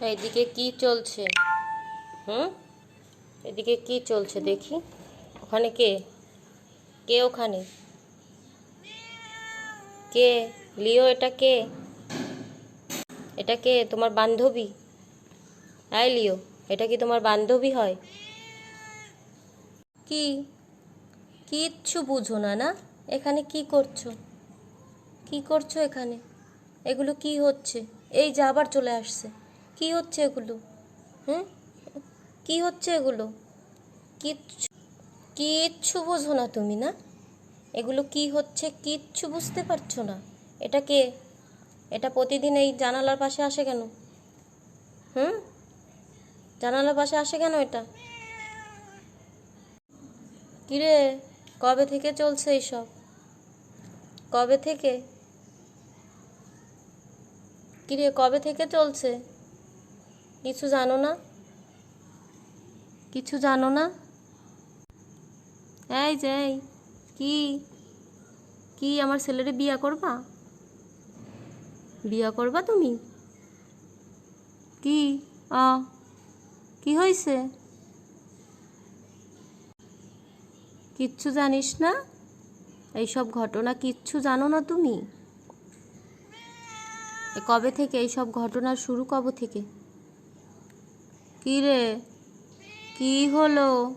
এইদিকে কি চলছে? হুম? এদিকে কি চলছে দেখি। ওখানে কে? কে ওখানে? কে? লিও, এটা কে? এটা কে? তোমার বান্ধবী? আয় লিও, এটা কি তোমার বান্ধবী হয়? কি? কিচ্ছু বুঝো না না? এখানে কি করছ? কি করছ এখানে? এগুলো কি হচ্ছে? এই যে আবার চলে আসছে। কি হচ্ছে এগুলো? হুম? কি হচ্ছে এগুলো? কিচ্ছু কিচ্ছু বোঝো না তুমি, না? এগুলো কি হচ্ছে কিচ্ছু বুঝতে পারছ না? এটা কে? এটা প্রতিদিন এই জানালার পাশে আসে কেন? হুম? জানালার পাশে আসে কেন এটা? কিরে, কবে থেকে চলছে এইসব? কবে থেকে? কিরে, কবে থেকে চলছে? কিছু জানো না? কিছু জানো না? এই যে কি? কি আমার ছেলেরে বিয়া করবা? বিয়া করবা তুমি? কি? আ, কি হয়েছে কিচ্ছু জানিস না? এইসব ঘটনা কিচ্ছু জানো না তুমি? কবে থেকে এইসব ঘটনা শুরু? কবে থেকে? কি রে কি হলো?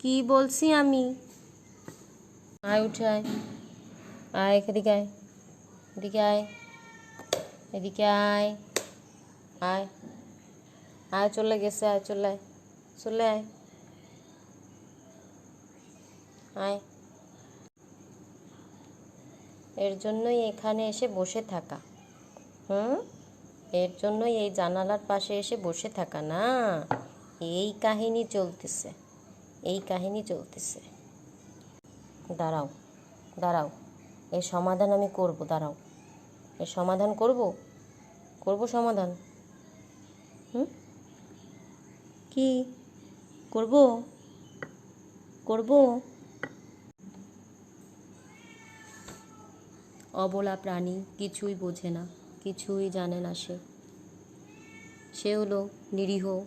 কি বলছি আমি? আয় উঠে আয়। আয় এদিকে আয়। এদিকে আয়। এদিকে আয়। আয়। আয়, চলে গেছে, আয়, চলে আয়। চলে আয়। আয়। এর জন্যই এখানে এসে বসে থাকা। হুম? এর জন্যই এই জানালার পাশে এসে বসে থাকা, না? এই কাহিনী চলতেছে, এই কাহিনী চলতেছে। দাঁড়াও দাঁড়াও এর সমাধান আমি করব, দাঁড়াও। এর সমাধান করব? করব সমাধান? হুম? কি? করব? করব? অবলা প্রাণী কিছুই বোঝে না। কিছুই জানে না সে। সে হলো নিরীহ